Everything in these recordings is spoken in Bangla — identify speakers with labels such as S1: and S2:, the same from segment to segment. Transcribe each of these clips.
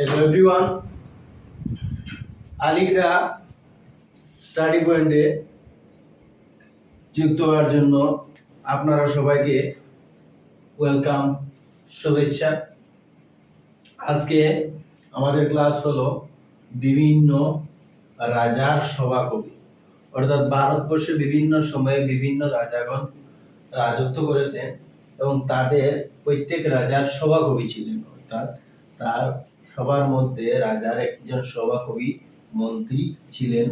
S1: হ্যালো এভরিওয়ান আলিগ্রা স্টাডি পয়েন্টে যুক্ত হওয়ার জন্য আপনারা সবাইকে ওয়েলকাম শুভেচ্ছা। আজকে আমাদের ক্লাস হলো বিভিন্ন রাজার সভাকবি। অর্থাৎ ভারতবর্ষে বিভিন্ন সময়ে বিভিন্ন রাজাগণ রাজত্ব করেছেন এবং তাদের প্রত্যেক রাজার সভাকবি ছিলেন। অর্থাৎ তার সবার মধ্যে রাজার একজন সভাকবি মন্ত্রী ছিলেন।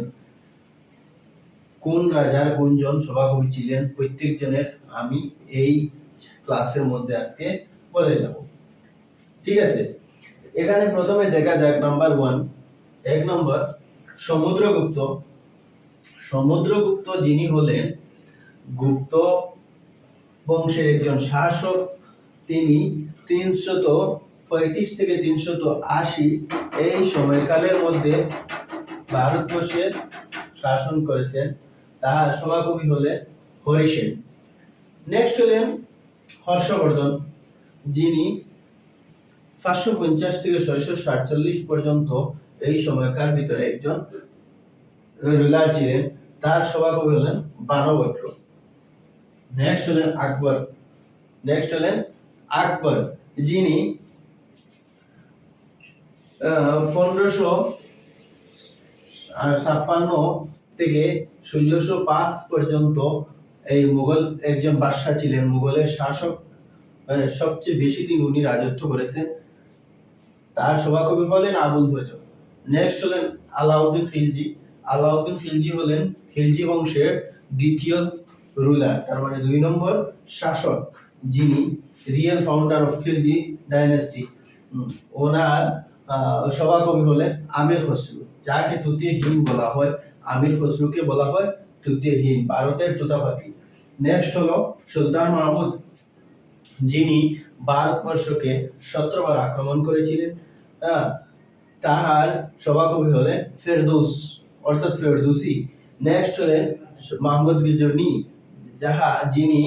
S1: কোন রাজার কোনজন সভাকবি ছিলেন? প্রত্যেকজনের আমি এই ক্লাসের মধ্যে আজকে বলে যাব। ঠিক আছে? এখানে প্রথমে দেখা যাক নাম্বার ওয়ান এক নম্বর, সমুদ্রগুপ্ত। সমুদ্রগুপ্ত যিনি হলেন, গুপ্ত বংশের একজন শাসক, তিনি তিনশত পঁয়ত্রিশ থেকে তিনশত আশি, এই সময়কালের মধ্যে ভারতবর্ষে শাসন করেছেন, তাহার সভাকবি হলেন হরিসেন নেক্সট হলেন হর্ষবর্ধন, যিনি পাঁচশো পঞ্চাশ থেকে ছয়শো সাতচল্লিশ পর্যন্ত এই সময়কার ভিতরে একজন রুলার ছিলেন, তার সভাকবি হলেন বানভট্ট নেক্সট হলেন আকবর। নেক্সট হলেন আকবর, যিনি পনেরোশো ছাপ্পান্ন থেকে ষোলোশো পাঁচ পর্যন্ত এই মুঘল একজন বাদশাহ ছিলেন। মুঘলের শাসক সবচেয়ে বেশি দিন উনি রাজত্ব করেছেন। তার সভাকবি হলেন আবুল ফজল। নেক্সট হলেন আলাউদ্দিন খিলজি। আলাউদ্দিন খিলজি হলেন খিলজি বংশের দ্বিতীয় রুলার তার মানে দুই নম্বর শাসক, যিনি real founder of Khilji dynasty ওনার সভাকবি হলেন আমির খসরু, যাকে তুতীয়হীন বলা হয়। আমির খসরুকে বলা হয় তুতীয়হীন ভারতের তুতাপাতি নেক্সট হলো সুলতান মাহমুদ, যিনি ভারতবর্ষকে সতেরোবার আক্রমণ করেছিলেন। তাহার সভাকবি হলেন ফেরদৌস, অর্থাৎ ফেরদৌসি। নেক্সট হলেন মাহমুদ গিজনি যাহা যিনি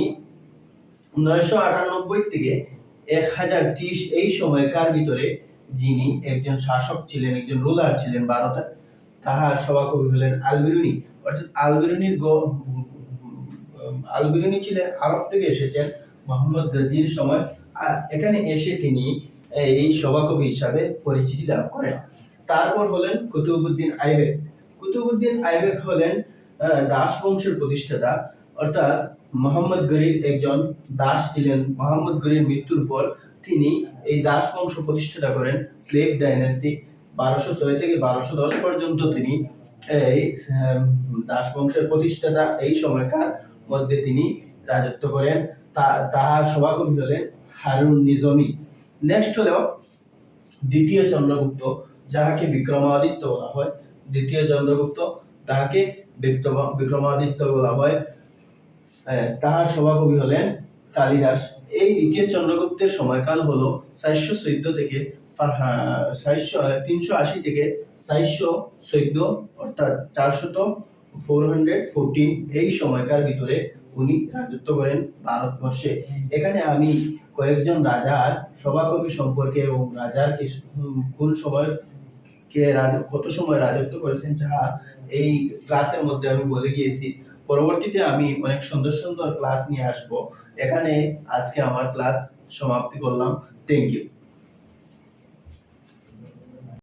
S1: নয়শো আটানব্বই থেকে এক হাজার ত্রিশ এই সময়কার ভিতরে যিনি একজন শাসক ছিলেন, একজন রুলার ছিলেন ভারতের তাহার সভাকবি হলেন আলবিরুনি। অর্থাৎ আলবিরুনির আলবিরুনি ছিলেন, আরব থেকে এসেছেন মোহাম্মদ গজির সময়। আর এখানে এসে তিনি এই সভাকবি হিসাবে পরিচিতি লাভ করেন। তারপর হলেন কুতুবুদ্দিন আইবেক। কুতুবুদ্দিন আইবেক হলেন দাস বংশের প্রতিষ্ঠাতা। অর্থাৎ মোহাম্মদ গরির একজন দাস ছিলেন। মোহাম্মদ গরির মৃত্যুর পর তিনি এই দাস বংশ প্রতিষ্ঠাতা করেন। স্লেভ ডাইনেস্টি বারোশো ছয় থেকে বারোশো দশ পর্যন্ত তিনি এই দাস বংশের প্রতিষ্ঠাতা এই সময়কার মধ্যে তিনি রাজত্ব করেন। তাহার সভাকবি হলেন হারুন নিজমি। নেক্সট হলো দ্বিতীয় চন্দ্রগুপ্ত, যাহাকে বিক্রমাদিত্য বলা হয়। দ্বিতীয় চন্দ্রগুপ্ত তাহাকে বিক্রম- বিক্রমাদিত্য বলা হয়। তাহার সভাকবি হলেন কালিদাস। এই দ্বিতীয় চন্দ্রগুপ্তের সময়কাল হলো চারশো চোদ্দ থেকে তিনশো আশি থেকে চারশো চোদ্দ, অর্থাৎ চারশত ফোর হান্ড্রেড ফোরটিন এই সময়কার ভিতরে উনি রাজত্ব করেন ভারতবর্ষে। এখানে আমি কয়েকজন রাজার সভাকবি সম্পর্কে এবং রাজার কি- কোন সময় কে রাজ- কত সময় রাজত্ব করেছেন যাহা এই ক্লাসের মধ্যে আমি বলে গিয়েছি। পরবর্তীতে আমি অনেক সুন্দর সুন্দর ক্লাস নিয়ে আসব। এখানে আজকে আমার ক্লাস সমাপ্তি করলাম। Thank you